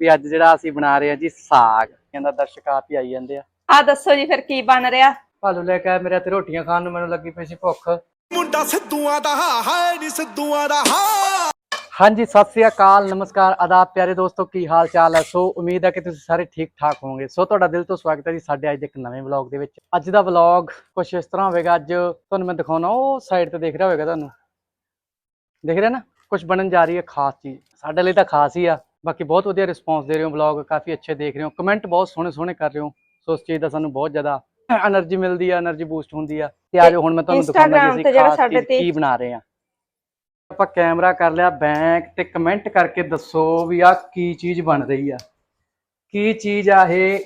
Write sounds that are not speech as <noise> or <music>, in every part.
ਵੀ ਅੱਜ ਜਿਹੜਾ ਅਸੀਂ ਬਣਾ ਰਹੇ ਹਾਂ ਜੀ ਸਾਗ। ਕਹਿੰਦਾ ਦਰਸ਼ਕ ਆਪ ਹੀ ਆਈ ਜਾਂਦੇ ਆ। ਆ ਦੱਸੋ ਜੀ ਫਿਰ ਕੀ ਬਣ ਰਿਹਾ? ਭਾਲੂ ਲੈ ਕੇ ਆਇਆ ਮੇਰੇ ਤੇ ਰੋਟੀਆਂ ਖਾਣ ਨੂੰ ਮੈਨੂੰ ਲੱਗੀ ਪਈ ਸੀ ਭੁੱਖ। ਮੁੰਡਾ ਸਿੱਧੂਆਂ ਦਾ ਹਾ ਹਾਏ ਨੀ ਸਿੱਧੂਆਂ ਦਾ ਹਾ। ਹਾਂਜੀ ਸਤਿ ਸ੍ਰੀ ਅਕਾਲ ਨਮਸਕਾਰ ਆਦਾਬ ਪਿਆਰੇ ਦੋਸਤੋ ਕੀ ਹਾਲ ਚਾਲ ਹੈ? ਸੋ ਉਮੀਦ ਹੈ ਕਿ ਤੁਸੀਂ ਸਾਰੇ ਠੀਕ ਠਾਕ ਹੋਵੋਗੇ। ਸੋ ਤੁਹਾਡਾ ਦਿਲ ਤੋਂ ਸਵਾਗਤ ਹੈ ਜੀ ਸਾਡੇ ਅੱਜ ਦੇ ਇੱਕ ਨਵੇਂ ਵਲੌਗ ਦੇ ਵਿੱਚ। ਅੱਜ ਦਾ ਵਲੌਗ ਕੁਝ ਇਸ ਤਰ੍ਹਾਂ ਹੋਵੇਗਾ ਅੱਜ ਤੁਹਾਨੂੰ ਮੈਂ ਦਿਖਾਉਣਾ ਉਹ ਸਾਈਡ ਤੇ ਦਿਖ ਰਿਹਾ ਹੋਵੇਗਾ ਤੁਹਾਨੂੰ। ਦਿਖ ਰਿਹਾ ਨਾ? ਕੁਝ ਬਣਨ ਜਾ ਰਹੀ ਹੈ ਖਾਸ ਚੀਜ਼। ਸਾਡੇ ਲਈ ਤਾਂ ਖਾਸ ਹੀ ਆ। ਬਾਕੀ ਬਹੁਤ ਵਧੀਆ ਰਿਸਪੌਂਸ ਦੇ ਰਹੇ ਹੋ ਵਲੌਗ ਕਾਫੀ ਅੱਛੇ ਦੇਖ ਰਹੇ ਹੋ। ਕਮੈਂਟ ਬਹੁਤ ਸੋਹਣੇ ਸੋਹਣੇ ਕਰ ਰਹੇ ਹੋ। ਸੋ ਇਸ ਚੀਜ਼ ਦਾ ਸਾਨੂੰ ਬਹੁਤ ਜ਼ਿਆਦਾ એનર્ਜੀ ਮਿਲਦੀ ਆ એનર્ਜੀ ਬੂਸਟ ਹੁੰਦੀ ਆ। ਤੇ ਆਜੋ ਹੁਣ ਮੈਂ ਤੁਹਾਨੂੰ ਦਿਖਾਉਣਾ ਕਿ ਅਸੀਂ ਖਾਸ ਚੀਜ਼ ਕੀ ਬਣਾ ਰਹੇ ਆ। ਆਪਾਂ ਕੈਮਰਾ ਕਰ ਲਿਆ ਬੈਂਕ ਤੇ ਕਮੈਂਟ ਕਰਕੇ ਦੱਸੋ ਵੀ ਆ ਕੀ ਚੀਜ਼ ਬਣ ਰਹੀ ਆ। ਕੀ ਚੀਜ਼ ਆ ਇਹ?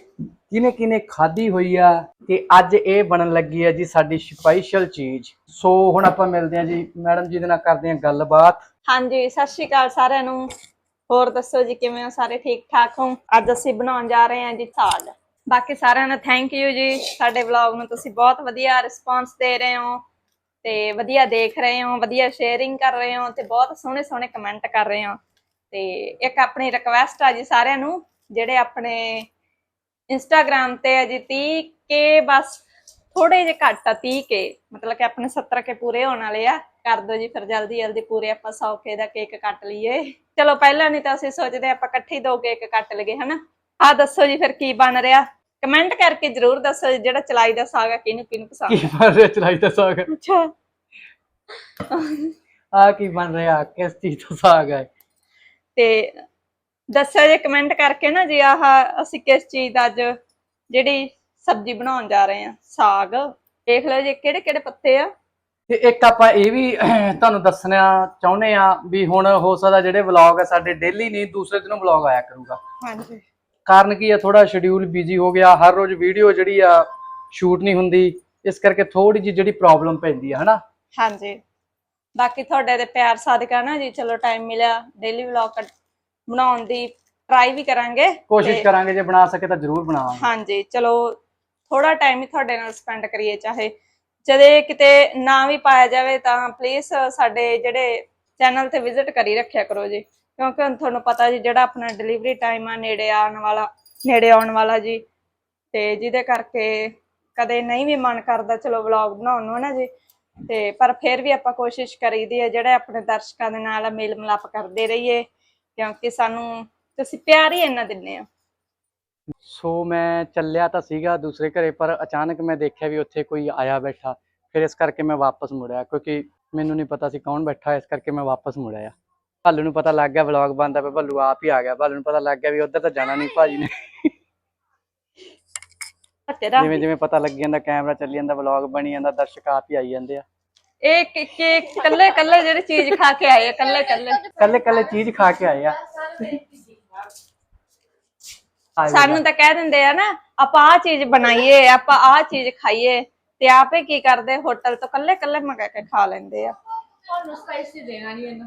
ਕਿਨੇ ਕਿਨੇ ਖਾਦੀ ਹੋਈ ਆ? ਤੇ ਅੱਜ ਇਹ ਬਣਨ ਲੱਗੀ ਆ ਜੀ ਸਾਡੀ ਸਪੈਸ਼ਲ ਚੀਜ਼। ਸੋ ਹੁਣ ਆਪਾਂ ਮਿਲਦੇ ਆ ਜੀ। ਮੈਡਮ ਜੀ ਦੇ ਨਾਲ ਕਰਦੇ ਆ ਗੱਲਬਾਤ। ਹਾਂਜੀ ਸਤਿ ਸ਼੍ਰੀ ਅਕਾਲ ਸਾਰਿਆਂ ਨੂੰ। ਹੋਰ ਦੱਸੋ ਜੀ, ਕਿਵੇਂ ਹੋ ਸਾਰੇ? ਠੀਕ ਠਾਕ ਹੋ? ਅੱਜ ਅਸੀਂ ਬਣਾਉਣ ਜਾ ਰਹੇ ਹਾਂ ਜੀ ਸਾਗ। ਬਾਕੀ ਸਾਰਿਆਂ ਨੂੰ ਥੈਂਕ ਯੂ ਜੀ। ਸਾਡੇ ਵਲੌਗ ਨੂੰ ਤੁਸੀਂ ਬਹੁਤ ਵਧੀਆ ਰਿਸਪਾਂਸ ਦੇ ਰਹੇ ਹੋ ਤੇ ਵਧੀਆ ਦੇਖ ਰਹੇ ਹੋ, ਵਧੀਆ ਸ਼ੇਅਰਿੰਗ ਕਰ ਰਹੇ ਹੋ ਤੇ ਬਹੁਤ ਸੋਹਣੇ ਸੋਹਣੇ ਕਮੈਂਟ ਕਰ ਰਹੇ ਹੋ। ਤੇ ਇੱਕ ਆਪਣੀ ਰਿਕਵੈਸਟ ਆ ਜੀ ਸਾਰਿਆਂ ਨੂੰ, ਜਿਹੜੇ ਆਪਣੇ ਇੰਸਟਾਗ੍ਰam ਤੇ ਅਜੇ 30 ਕੇ ਬਸ ਥੋੜੇ ਜਿਹੇ ਘੱਟ ਆ 30 ਕੇ। ਮਤਲਬ ਕਿ ਆਪਣੇ 70 ਕੇ ਪੂਰੇ ਹੋਣ ਵਾਲੇ ਆ। ਕਰ ਦਿਓ ਜੀ, ਫਿਰ ਜਲਦੀ ਜਲਦੀ ਪੂਰੇ ਆਪਾਂ 100 ਕੇ ਦਾ ਕੇਕ ਕੱਟ ਲਈਏ। ਚਲੋ ਪਹਿਲਾਂ ਨਹੀਂ ਤਾਂ ਅਸੀਂ ਸੋਚਦੇ ਆਪਾਂ ਇਕੱਠੇ ਹੀ ਦੋ ਕੇਕ ਕੱਟ ਲਈਏ ਹਨਾ? ਆ ਦੱਸੋ ਜੀ ਫਿਰ ਕੀ ਬਣ ਰਿਹਾ? ਕਮੈਂਟ ਕਰਕੇ ਜਰੂਰ ਦੱਸੋ ਜੀ, ਜਿਹੜਾ ਚਲਾਈ ਦਾ ਸਾਗ ਆ ਕਿਹਨੂੰ ਕਿਹਨੂੰ ਪਸੰਦ ਕੀ ਬਣ ਰਿਹਾ ਚਲਾਈ ਦਾ ਸਾਗ? ਅੱਛਾ। ਆ ਕੀ ਬਣ ਰਿਹਾ? ਕਿਸ ਚੀਜ਼ ਦਾ ਸਾਗ ਹੈ ਤੇ ਦੱਸਿਓ ਜੇ ਕਮੈਂਟ ਕਰਕੇ ਨਾ ਜੀ ਆਹ ਅਸੀਂ ਕਿਸ ਚੀਜ਼ ਦਾ ਅੱਜ ਜਿਹੜੀ ਸਬਜ਼ੀ ਬਣਾਉਣ ਜਾ ਰਹੇ ਹਾਂ ਸਾਗ। ਦੇਖ ਲਓ ਜੀ ਕਿਹੜੇ ਕਿਹੜੇ ਪੱਤੇ ਆ? ਤੇ ਇੱਕ ਆਪਾਂ ਇਹ ਵੀ ਤੁਹਾਨੂੰ ਦੱਸਣਾ ਚਾਹੁੰਦੇ ਆ ਵੀ ਹੁਣ ਹੋ ਸਕਦਾ ਜਿਹੜੇ ਵਲੌਗ ਆ ਸਾਡੇ ਡੇਲੀ ਨਹੀਂ ਦੂਸਰੇ ਦਿਨੋਂ ਵਲੌਗ ਆਇਆ ਕਰੂਗਾ। ਹਾਂਜੀ। ਕਾਰਨ ਕੀ ਆ ਥੋੜਾ ਸ਼ਡਿਊਲ ਬਿਜ਼ੀ ਹੋ ਗਿਆ ਹਰ ਰੋਜ਼ ਵੀਡੀਓ ਜਿਹੜੀ ਆ ਸ਼ੂਟ ਨਹੀਂ ਹੁੰਦੀ ਇਸ ਕਰਕੇ ਥੋੜੀ ਜਿਹੀ ਜਿਹੜੀ ਪ੍ਰੋਬਲਮ ਪੈਂਦੀ ਆ ਹਨਾ? ਹਾਂਜੀ। ਬਾਕੀ ਤੁਹਾਡੇ ਦੇ ਪਿਆਰ ਸਦਕਾ ਨਾ ਜੀ ਚਲੋ ਟਾਈਮ ਮਿਲਿਆ ਡੇਲੀ ਵਲੌਗ ਬਣਾਉਣ ਦੀ ਟਰਾਈ ਵੀ ਕਰਾਂਗੇ ਕੋਸ਼ਿਸ਼ ਕਰਾਂਗੇ ਜੇ ਬਣਾ ਸਕੇ ਤਾਂ ਜ਼ਰੂਰ ਬਣਾਵਾਂਗੇ। ਹਾਂਜੀ ਚਲੋ ਥੋੜਾ ਟਾਈਮ ਹੀ ਤੁਹਾਡੇ ਨਾਲ ਸਪੈਂਡ ਕਰੀਏ ਚਾਹੇ ਜਦੇ ਕਿਤੇ ਨਾ ਵੀ ਪਾਇਆ ਜਾਵੇ ਤਾਂ ਪਲੀਜ਼ ਸਾਡੇ ਜਿਹੜੇ ਚੈਨਲ ਤੇ ਵਿਜ਼ਿਟ ਕਰੀ ਰੱਖਿਆ ਕਰੋ ਜੀ। ਕਿਉਂਕਿ ਹੁਣ ਤੁਹਾਨੂੰ ਪਤਾ ਜੀ ਜਿਹੜਾ ਆਪਣਾ ਡਿਲੀਵਰੀ ਟਾਈਮ ਆ, ਨੇੜੇ ਆਉਣ ਵਾਲਾ, ਨੇੜੇ ਆਉਣ ਵਾਲਾ ਜੀ। ਤੇ ਜਿਹਦੇ ਕਰਕੇ ਕਦੇ ਨਹੀਂ ਵੀ ਮਨ ਕਰਦਾ ਚਲੋ ਵਲੌਗ ਬਣਾਉਣ ਨੂੰ ਨਾ ਜੀ। ਤੇ ਪਰ ਫਿਰ ਵੀ ਆਪਾਂ ਕੋਸ਼ਿਸ਼ ਕਰੀਦੀ ਹੈ ਜਿਹੜੇ ਆਪਣੇ ਦਰਸ਼ਕਾਂ ਦੇ ਨਾਲ ਮੇਲ ਮਿਲਾਪ ਕਰਦੇ ਰਹੀਏ। ਕਿਉਂਕਿ ਸਾਨੂੰ, ਤੁਸੀਂ ਪਿਆਰ ਹੀ ਇੰਨਾ ਦਿੰਦੇ ਆ। ਸੋ ਮੈਂ ਚੱਲਿਆ ਤਾਂ ਸੀਗਾ ਦੂਸਰੇ ਘਰੇ ਪਰ ਅਚਾਨਕ ਮੈਂ ਦੇਖਿਆ ਵੀ ਉੱਥੇ ਕੋਈ ਆਇਆ ਬੈਠਾ। ਫਿਰ ਇਸ ਕਰਕੇ ਮੈਂ ਵਾਪਸ ਮੁੜਿਆ ਕਿਉਂਕਿ ਮੈਨੂੰ ਨਹੀਂ ਪਤਾ ਸੀ ਕੌਣ ਬੈਠਾ ਇਸ ਕਰਕੇ ਮੈਂ ਵਾਪਸ ਮੁੜਿਆ। ਭਾਲੂ ਨੂੰ ਪਤਾ ਲੱਗ ਗਿਆ ਵਲੌਗ ਬੰਦਾ ਪਿਆ ਭਾਲੂ ਆਪ ਹੀ ਆ ਗਿਆ। ਭਾਲੂ ਨੂੰ ਪਤਾ ਲੱਗ ਗਿਆ ਵੀ ਉੱਧਰ ਤਾਂ ਜਾਣਾ ਨਹੀਂ ਭਾਜੀ ਨੇ। ਜਿਵੇਂ ਜਿਵੇਂ ਪਤਾ ਲੱਗ ਜਾਂਦਾ ਕੈਮਰਾ ਚੱਲੀ ਜਾਂਦਾ ਵਲੌਗ ਬਣੀ ਜਾਂਦਾ ਦਰਸ਼ਕ ਆਪ ਹੀ ਆਈ ਜਾਂਦੇ ਆ। ਇਹ ਕਿ ਕੱਲੇ ਕੱਲੇ ਜਿਹੜੀ ਚੀਜ਼ ਖਾ ਕੇ ਆਏ ਆ ਕੱਲੇ ਕੱਲੇ ਕੱਲੇ ਕੱਲੇ ਚੀਜ਼ ਖਾ ਕੇ ਆਏ ਆ। ਸਾਨੂੰ ਤਾਂ ਕਹਿ ਦਿੰਦੇ ਆ ਨਾ ਆਪਾਂ ਆਹ ਚੀਜ਼ ਬਣਾਈਏ ਆਪਾਂ ਆਹ ਚੀਜ਼ ਖਾਈਏ ਤੇ ਆਪੇ ਕੀ ਕਰਦੇ ਹੋਟਲ ਤੋਂ ਕੱਲੇ ਕੱਲੇ ਮੰਗਾ ਕੇ ਖਾ ਲੈਂਦੇ ਆ। ਤੁਹਾਨੂੰ ਸਪਾਈਸੀ ਦੇਣਾ ਨਹੀਂ ਇਹਨਾਂ।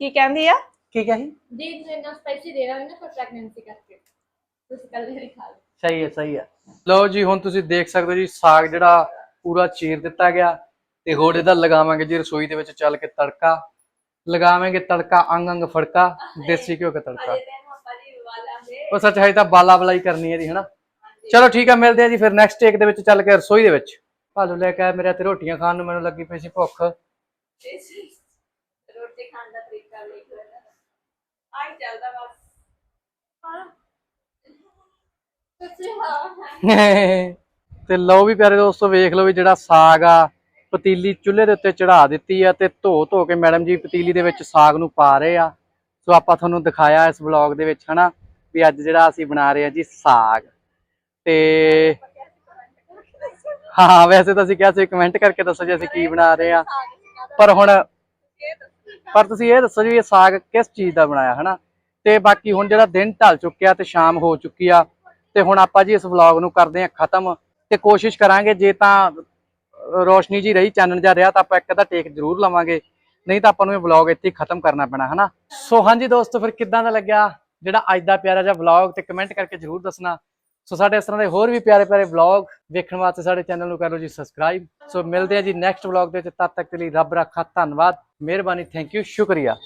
ਕੀ ਕਹਿੰਦੀ ਆ? ਕੀ ਕਹੀ? ਜੀ ਤੁਸੀਂ ਇੰਨਾ ਸਪਾਈਸੀ ਦੇਣਾ ਨਹੀਂ ਨਾ ਫਿਰ ਪ੍ਰੈਗਨੈਂਸੀ ਕਰਕੇ। ਤੁਸੀਂ ਕੱਲ ਹੀ ਖਾ ਲਓ। ਸਹੀ ਹੈ ਸਹੀ ਹੈ। ਲਓ ਜੀ ਹੁਣ ਤੁਸੀਂ ਦੇਖ ਸਕਦੇ ਹੋ ਜੀ ਸਾਗ ਜਿਹੜਾ ਪੂਰਾ ਚੀਰ ਦਿੱਤਾ ਗਿਆ ਤੇ ਹੋਰ ਇਹਦਾ ਲਗਾਵਾਂਗੇ ਜੀ ਰਸੋਈ ਦੇ ਵਿੱਚ ਚੱਲ ਕੇ ਤੜਕਾ। ਲਗਾਵਾਂਗੇ ਤੜਕਾ ਅੰਗ ਅੰਗ ਫੜਕਾ ਦੇਸੀ ਘਿਓ ਦਾ ਤੜਕਾ। ਉਹ ਸੱਚ ਹੈ ਤਾਂ ਬਾਲਾ ਬਲਾਈ ਕਰਨੀ ਹੈ ਜੀ ਹਨਾ? ਚਲੋ ਠੀਕ ਆ ਮਿਲਦੇ ਆ ਜੀ ਫਿਰ ਨੈਕਸਟ ਟੇਕ ਦੇ ਵਿੱਚ ਚੱਲ ਕੇ ਰਸੋਈ ਦੇ ਵਿੱਚ। ਭਾਲੂ ਲੈ ਕੇ ਆਇਆ ਮੇਰੇ ਤੇ ਰੋਟੀਆਂ ਖਾਣ ਨੂੰ ਮੈਨੂੰ ਲੱਗੀ ਪਈ ਸੀ ਭੁੱਖ। ਰੋਟੀ ਖਾਣ ਦਾ ਤਰੀਕਾ ਦੇਖ ਲੈਣਾ ਆਈ ਚੱਲਦਾ ਬਸ। ਤੁਸੀਂ ਹਾਂ <laughs> ਤੇ ਲਓ ਵੀ ਪਿਆਰੇ ਦੋਸਤੋ ਵੇਖ ਲਓ ਵੀ ਜਿਹੜਾ ਸਾਗ ਆ ਪਤੀਲੀ ਚੁੱਲ੍ਹੇ ਦੇ ਉੱਤੇ ਚੜਾ ਦਿੱਤੀ ਆ ਤੇ ਧੋ ਧੋ ਕੇ ਮੈਡਮ ਜੀ ਪਤੀਲੀ ਦੇ ਵਿੱਚ ਸਾਗ ਨੂੰ ਪਾ ਰਹੇ ਆ। ਸੋ ਆਪਾਂ ਤੁਹਾਨੂੰ ਦਿਖਾਇਆ ਇਸ ਵਲੌਗ ਦੇ ਵਿੱਚ ਹਨਾ? ਵੀ ਅੱਜ ਜਿਹੜਾ ਅਸੀਂ ਬਣਾ ਰਹੇ ਆ ਜੀ ਸਾਗ। ਤੇ ਹਾਂ, ਵੈਸੇ ਤਾਂ ਅਸੀਂ ਕਿਹਾ ਸੀ ਕਮੈਂਟ ਕਰਕੇ ਦੱਸੋ ਜੀ ਅਸੀਂ ਕੀ ਬਣਾ ਰਹੇ ਆ ਪਰ ਹੁਣ ਪਰ ਤੁਸੀਂ ਇਹ ਦੱਸੋ ਜੀ ਇਹ ਸਾਗ ਕਿਸ ਚੀਜ਼ ਦਾ ਬਣਾਇਆ, ਹਨਾ? ਤੇ ਬਾਕੀ ਹੁਣ ਜਿਹੜਾ ਦਿਨ ਢਲ ਚੁੱਕਿਆ ਤੇ ਸ਼ਾਮ ਹੋ ਚੁੱਕੀ ਆ, ਤੇ ਹੁਣ ਆਪਾਂ ਜੀ ਇਸ ਵਲੌਗ ਨੂੰ ਕਰਦੇ ਹਾਂ ਖਤਮ। ਤੇ ਕੋਸ਼ਿਸ਼ ਕਰਾਂਗੇ, ਜੇ ਤਾਂ ਰੋਸ਼ਨੀ ਜੀ ਰਹੀ ਚਾਨਣ ਜਾ ਰਿਹਾ ਤਾਂ ਆਪਾਂ ਇੱਕ ਅੱਧਾ ਟੇਕ ਜ਼ਰੂਰ ਲਵਾਂਗੇ। ਨਹੀਂ ਤਾਂ ਆਪਾਂ ਨੂੰ ਇਹ ਵਲੌਗ ਇੱਥੇ ਹੀ ਖਤਮ ਕਰਨਾ ਪੈਣਾ, ਹਨਾ? ਸੋ ਹਾਂਜੀ ਦੋਸਤੋ, ਫਿਰ ਕਿੱਦਾਂ ਦਾ ਲੱਗਿਆ? ਜਿਹੜਾ ਅੱਜ ਦਾ ਪਿਆਰਾ ਜਿਹਾ ਵਲੌਗ ਤੇ ਕਮੈਂਟ ਕਰਕੇ ਜ਼ਰੂਰ ਦੱਸਣਾ। ਸੋ ਸਾਡੇ ਇਸ ਤਰ੍ਹਾਂ ਦੇ ਹੋਰ ਵੀ ਪਿਆਰੇ ਪਿਆਰੇ ਵਲੌਗ ਵੇਖਣ ਵਾਸਤੇ ਸਾਡੇ ਚੈਨਲ ਨੂੰ ਕਰੋ ਜੀ ਸਬਸਕ੍ਰਾਈਬ ਸੋ ਮਿਲਦੇ ਆ ਜੀ ਨੈਕਸਟ ਵਲੌਗ ਦੇ ਵਿੱਚ। ਤਦ ਤੱਕ ਦੇ ਲਈ ਰੱਬ ਰੱਖਾ ਧੰਨਵਾਦ। ਮਿਹਰਬਾਨੀ ਥੈਂਕ ਯੂ ਸ਼ੁਕਰੀਆ।